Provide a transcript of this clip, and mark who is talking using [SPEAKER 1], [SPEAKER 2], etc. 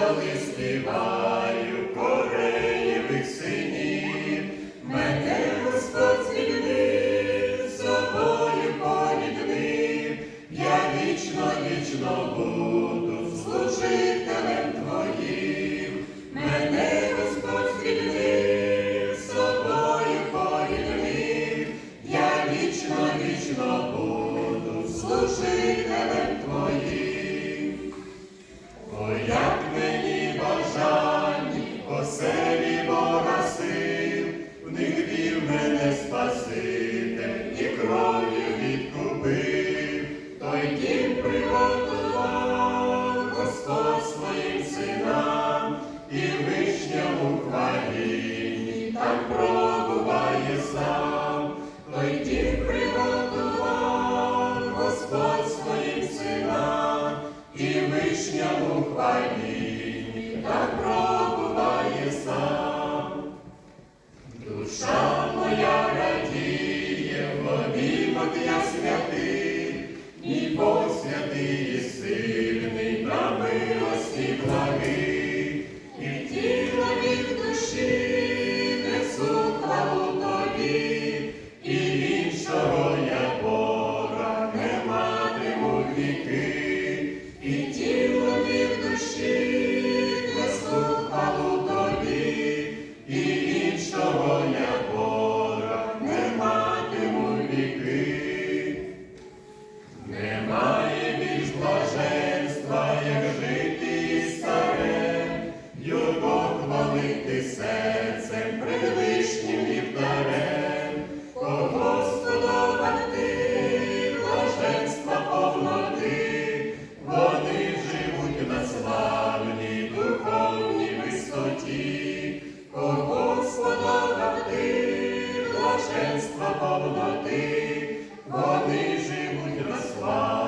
[SPEAKER 1] співаю Кореєвих синів, мене Господь звільнив, собою поріднив, я вічно, вічно буду служителем Твоїм, мене Господь звільнив, собою поріднив, я вічно, вічно буду служителем хвалінні пробуває сам, той дім Господь своїм синам, і вишня у хвалінні там пробуває сам. Душа моя радіє, в я святий, і Бог святий і сильний, на милості благий, Немає більш блаженства, як жити і його хвалити серцем пред вишнім вівтарем, кого сподобати блаженства повноти, вони живуть на славній духовній висоті, кого сподобати блаженства повноти, вони живуть на славній